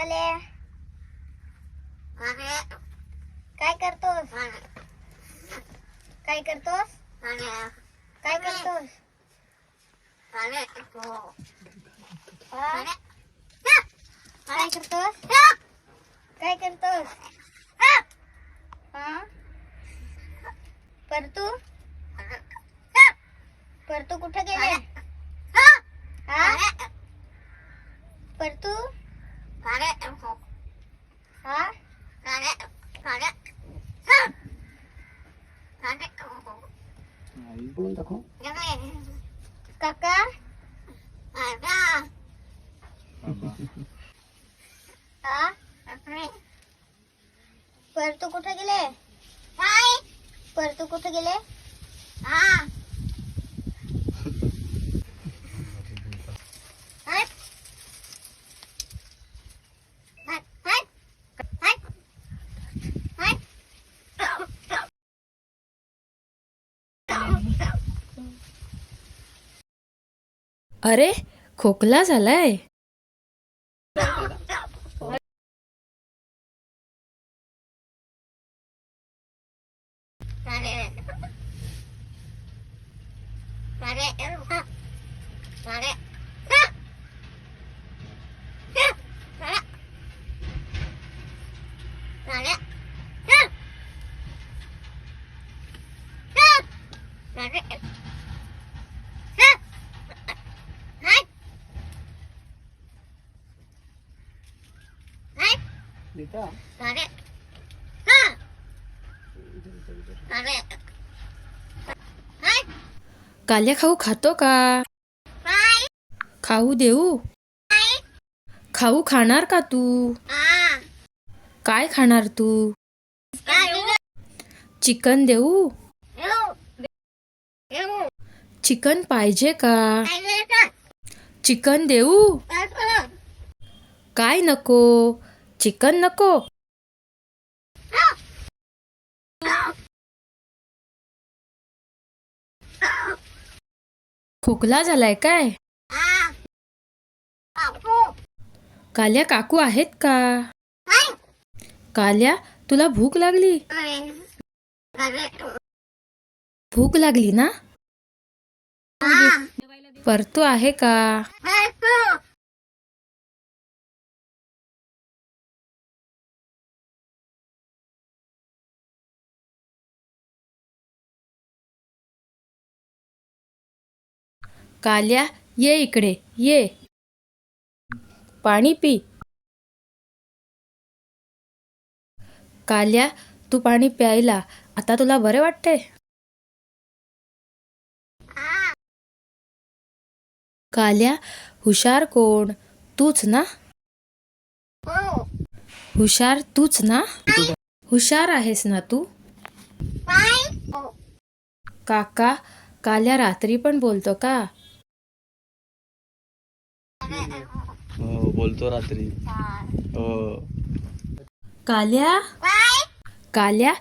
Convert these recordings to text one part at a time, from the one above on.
काले काय करतोस? काय करतोस? काय करतोस? हा? काय करतोस? काय करतोस? परतू? परतू कुठं गेले? परतू? बोलून दाखव काका हा परतू कुठे गेले परतू कुठे गेले हट. अरे खोकला झालाय काल्या खाऊ खातो का? खाऊ देऊ? खाऊ खाणार का तू? काय खाणार तू? चिकन देऊ? चिकन पाहिजे का? चिकन देऊ? काय नको? चिकन नको. खोकला झालाय काय? काल्या काकू आहेत का? काल्या तुला भूक लागली? भूक लागली ना? परतू आहे का? काल्या ये इकडे ये. पाणी पी. काल्या तू पाणी प्यायला आता तुला बरे वाटते काल्या हुशार कोण? तूच ना? हुशार तूच ना? हुशार आहेस ना तू? काका काल्या रात्री पण बोलतो का हो बोलतो रात्री. हो. काल्या? काल्या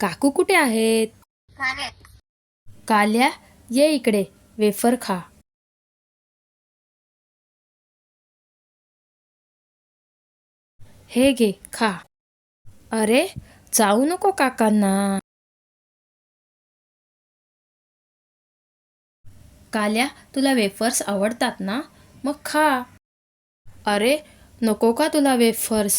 काकू कुठे आहेत? काल्या ये इकडे वेफर खा. हे घे खा. अरे जाऊ नको काकांना. काल्या तुला वेफर्स आवडतात ना? मग खा. अरे नको का तुला वेफर्स?